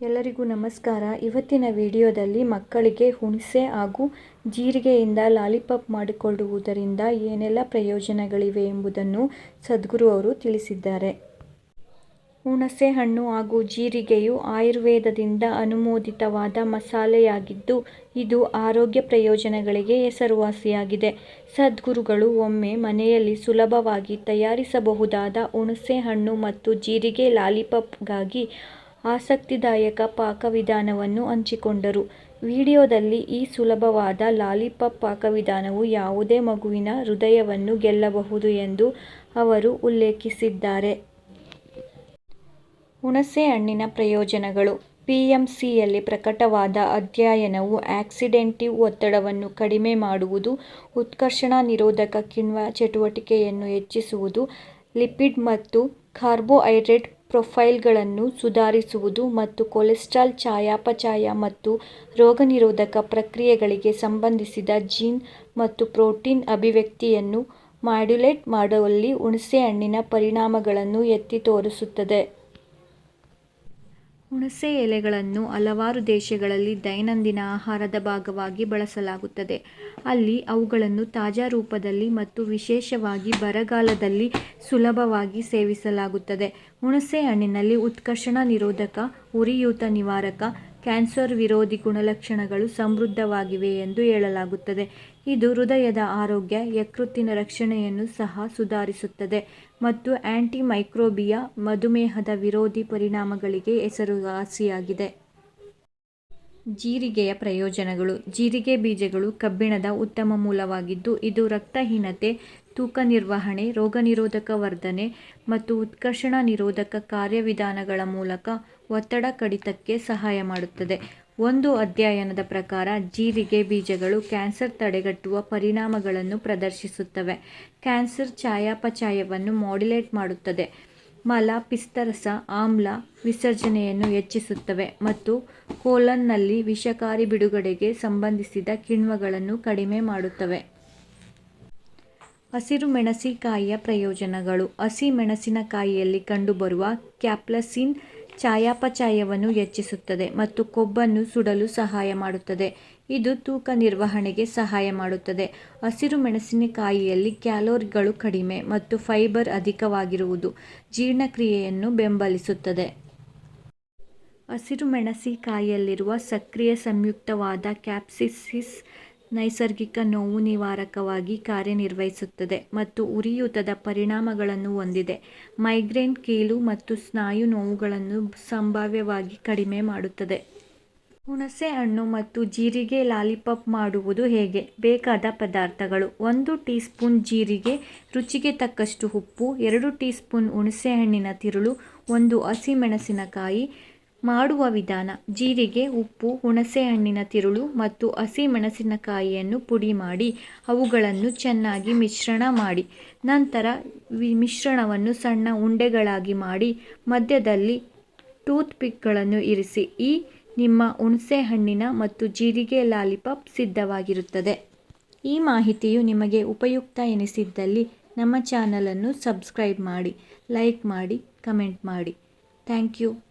ಎಲ್ಲರಿಗೂ ನಮಸ್ಕಾರ. ಇವತ್ತಿನ ವಿಡಿಯೋದಲ್ಲಿ ಮಕ್ಕಳಿಗೆ ಹುಣಸೆ ಹಾಗೂ ಜೀರಿಗೆಯಿಂದ ಲಾಲಿಪಾಪ್ ಮಾಡಿಕೊಳ್ಳುವುದರಿಂದ ಏನೆಲ್ಲ ಪ್ರಯೋಜನಗಳಿವೆ ಎಂಬುದನ್ನು ಸದ್ಗುರು ಅವರು ತಿಳಿಸಿದ್ದಾರೆ. ಹುಣಸೆ ಹಣ್ಣು ಹಾಗೂ ಜೀರಿಗೆಯು ಆಯುರ್ವೇದದಿಂದ ಅನುಮೋದಿತವಾದ ಮಸಾಲೆಯಾಗಿದ್ದು, ಇದು ಆರೋಗ್ಯ ಪ್ರಯೋಜನಗಳಿಗೆ ಹೆಸರುವಾಸಿಯಾಗಿದೆ. ಸದ್ಗುರುಗಳು ಒಮ್ಮೆ ಮನೆಯಲ್ಲಿ ಸುಲಭವಾಗಿ ತಯಾರಿಸಬಹುದಾದ ಹುಣಸೆ ಹಣ್ಣು ಮತ್ತು ಜೀರಿಗೆ ಲಾಲಿಪಾಪ್ಗಾಗಿ ಆಸಕ್ತಿದಾಯಕ ಪಾಕವಿಧಾನವನ್ನು ಹಂಚಿಕೊಂಡರು. ವಿಡಿಯೋದಲ್ಲಿ ಈ ಸುಲಭವಾದ ಲಾಲಿಪಾಪ್ ಪಾಕವಿಧಾನವು ಯಾವುದೇ ಮಗುವಿನ ಹೃದಯವನ್ನು ಗೆಲ್ಲಬಹುದು ಎಂದು ಅವರು ಉಲ್ಲೇಖಿಸಿದ್ದಾರೆ. ಹುಣಸೆ ಹಣ್ಣಿನ ಪ್ರಯೋಜನಗಳು. ಪಿಎಂಸಿಯಲ್ಲಿ ಪ್ರಕಟವಾದ ಅಧ್ಯಯನವು ಆಕ್ಸಿಡೆಂಟಿವ್ ಒತ್ತಡವನ್ನು ಕಡಿಮೆ ಮಾಡುವುದು, ಉತ್ಕರ್ಷಣ ನಿರೋಧಕ ಕಿಣ್ವ ಚಟುವಟಿಕೆಯನ್ನು ಹೆಚ್ಚಿಸುವುದು, ಲಿಪಿಡ್ ಮತ್ತು ಕಾರ್ಬೋಹೈಡ್ರೇಟ್ ಪ್ರೊಫೈಲ್ಗಳನ್ನು ಸುಧಾರಿಸುವುದು ಮತ್ತು ಕೊಲೆಸ್ಟ್ರಾಲ್ ಚಯಾಪಚಯ ಮತ್ತು ರೋಗನಿರೋಧಕ ಪ್ರಕ್ರಿಯೆಗಳಿಗೆ ಸಂಬಂಧಿಸಿದ ಜೀನ್ ಮತ್ತು ಪ್ರೋಟೀನ್ ಅಭಿವ್ಯಕ್ತಿಯನ್ನು ಮಾಡ್ಯುಲೇಟ್ ಮಾಡುವಲ್ಲಿ ಹುಣಸೆಹಣ್ಣಿನ ಪರಿಣಾಮಗಳನ್ನು ಎತ್ತಿ ತೋರಿಸುತ್ತದೆ. ಹುಣಸೆ ಎಲೆಗಳನ್ನು ಹಲವಾರು ದೇಶಗಳಲ್ಲಿ ದೈನಂದಿನ ಆಹಾರದ ಭಾಗವಾಗಿ ಬಳಸಲಾಗುತ್ತದೆ. ಅಲ್ಲಿ ಅವುಗಳನ್ನು ತಾಜಾ ರೂಪದಲ್ಲಿ ಮತ್ತು ವಿಶೇಷವಾಗಿ ಬರಗಾಲದಲ್ಲಿ ಸುಲಭವಾಗಿ ಸೇವಿಸಲಾಗುತ್ತದೆ. ಹುಣಸೆ ಹಣ್ಣಿನಲ್ಲಿ ಉತ್ಕರ್ಷಣ ನಿರೋಧಕ, ಉರಿಯೂತ ನಿವಾರಕ ಕ್ಯಾನ್ಸರ್ ವಿರೋಧಿ ಗುಣಲಕ್ಷಣಗಳು ಸಮೃದ್ಧವಾಗಿವೆ ಎಂದು ಹೇಳಲಾಗುತ್ತದೆ. ಇದು ಹೃದಯದ ಆರೋಗ್ಯ, ಯಕೃತ್ತಿನ ರಕ್ಷಣೆಯನ್ನು ಸಹ ಸುಧಾರಿಸುತ್ತದೆ ಮತ್ತು ಆಂಟಿಮೈಕ್ರೋಬಿಯಾ ಮಧುಮೇಹದ ವಿರೋಧಿ ಪರಿಣಾಮಗಳಿಗೆ ಹೆಸರುವಾಸಿಯಾಗಿದೆ. ಜೀರಿಗೆಯ ಪ್ರಯೋಜನಗಳು. ಜೀರಿಗೆ ಬೀಜಗಳು ಕಬ್ಬಿಣದ ಉತ್ತಮ ಮೂಲವಾಗಿದ್ದು, ಇದು ರಕ್ತಹೀನತೆ ತೂಕ ನಿರ್ವಹಣೆ ರೋಗನಿರೋಧಕ ವರ್ಧನೆ ಮತ್ತು ಉತ್ಕರ್ಷಣ ನಿರೋಧಕ ಕಾರ್ಯವಿಧಾನಗಳ ಮೂಲಕ ಒತ್ತಡ ಕಡಿತಕ್ಕೆ ಸಹಾಯ ಮಾಡುತ್ತದೆ. ಒಂದು ಅಧ್ಯಯನದ ಪ್ರಕಾರ ಜೀರಿಗೆ ಬೀಜಗಳು ಕ್ಯಾನ್ಸರ್ ತಡೆಗಟ್ಟುವ ಪರಿಣಾಮಗಳನ್ನು ಪ್ರದರ್ಶಿಸುತ್ತವೆ. ಕ್ಯಾನ್ಸರ್ ಛಾಯಾಪಚಾಯವನ್ನು ಮಾಡ್ಯುಲೇಟ್ ಮಾಡುತ್ತದೆ. ಮಲ, ಪಿಸ್ತರಸ, ಆಮ್ಲ ವಿಸರ್ಜನೆಯನ್ನು ಹೆಚ್ಚಿಸುತ್ತವೆ ಮತ್ತು ಕೋಲನ್ನಲ್ಲಿ ವಿಷಕಾರಿ ಬಿಡುಗಡೆಗೆ ಸಂಬಂಧಿಸಿದ ಕಿಣ್ವಗಳನ್ನು ಕಡಿಮೆ ಮಾಡುತ್ತವೆ. ಹಸಿರು ಮೆಣಸಿನಕಾಯಿಯ ಪ್ರಯೋಜನಗಳು. ಹಸಿ ಮೆಣಸಿನಕಾಯಿಯಲ್ಲಿ ಕಂಡುಬರುವ ಕ್ಯಾಪ್ಲಸಿನ್ ಚಯಾಪಚಯವನ್ನು ಹೆಚ್ಚಿಸುತ್ತದೆ ಮತ್ತು ಕೊಬ್ಬನ್ನು ಸುಡಲು ಸಹಾಯ ಮಾಡುತ್ತದೆ. ಇದು ತೂಕ ನಿರ್ವಹಣೆಗೆ ಸಹಾಯ ಮಾಡುತ್ತದೆ. ಹಸಿರು ಮೆಣಸಿನಕಾಯಿಯಲ್ಲಿ ಕ್ಯಾಲೋರಿಗಳು ಕಡಿಮೆ ಮತ್ತು ಫೈಬರ್ ಅಧಿಕವಾಗಿರುವುದು ಜೀರ್ಣಕ್ರಿಯೆಯನ್ನು ಬೆಂಬಲಿಸುತ್ತದೆ. ಹಸಿರು ಮೆಣಸಿನಕಾಯಿಯಲ್ಲಿರುವ ಸಕ್ರಿಯ ಸಂಯುಕ್ತವಾದ ಕ್ಯಾಪ್ಸೈಸಿನ್ ನೈಸರ್ಗಿಕ ನೋವು ನಿವಾರಕವಾಗಿ ಕಾರ್ಯನಿರ್ವಹಿಸುತ್ತದೆ ಮತ್ತು ಉರಿಯೂತದ ಪರಿಣಾಮಗಳನ್ನು ಹೊಂದಿದೆ. ಮೈಗ್ರೇನ್ ಕೀಲು ಮತ್ತು ಸ್ನಾಯು ನೋವುಗಳನ್ನು ಸಂಭಾವ್ಯವಾಗಿ ಕಡಿಮೆ ಮಾಡುತ್ತದೆ. ಹುಣಸೆ ಹಣ್ಣು ಮತ್ತು ಜೀರಿಗೆ ಲಾಲಿಪಾಪ್ ಮಾಡುವುದು ಹೇಗೆ? ಬೇಕಾದ ಪದಾರ್ಥಗಳು. ಒಂದು ಟೀ ಸ್ಪೂನ್ ಜೀರಿಗೆ, ರುಚಿಗೆ ತಕ್ಕಷ್ಟು ಉಪ್ಪು, ಎರಡು ಟೀ ಸ್ಪೂನ್ ಹುಣಸೆಹಣ್ಣಿನ ತಿರುಳು, ಒಂದು ಹಸಿಮೆಣಸಿನಕಾಯಿ ಮಾಡುವ ವಿಧಾನ. ಜೀರಿಗೆ, ಉಪ್ಪು ಹುಣಸೆಹಣ್ಣಿನ ತಿರುಳು ಮತ್ತು ಹಸಿಮೆಣಸಿನಕಾಯಿಯನ್ನು ಪುಡಿ ಮಾಡಿ ಅವುಗಳನ್ನು ಚೆನ್ನಾಗಿ ಮಿಶ್ರಣ ಮಾಡಿ. ನಂತರ ಮಿಶ್ರಣವನ್ನು ಸಣ್ಣ ಉಂಡೆಗಳಾಗಿ ಮಾಡಿ ಮಧ್ಯದಲ್ಲಿ ಟೂತ್ಪಿಕ್ಗಳನ್ನು ಇರಿಸಿ. ಈ ನಿಮ್ಮ ಹುಣಸೆಹಣ್ಣಿನ ಮತ್ತು ಜೀರಿಗೆ ಲಾಲಿಪಾಪ್ ಸಿದ್ಧವಾಗಿರುತ್ತದೆ. ಈ ಮಾಹಿತಿಯು ನಿಮಗೆ ಉಪಯುಕ್ತ ಎನಿಸಿದ್ದಲ್ಲಿ ನಮ್ಮ ಚಾನಲನ್ನು ಸಬ್ಸ್ಕ್ರೈಬ್ ಮಾಡಿ, ಲೈಕ್ ಮಾಡಿ, ಕಮೆಂಟ್ ಮಾಡಿ. Thank you.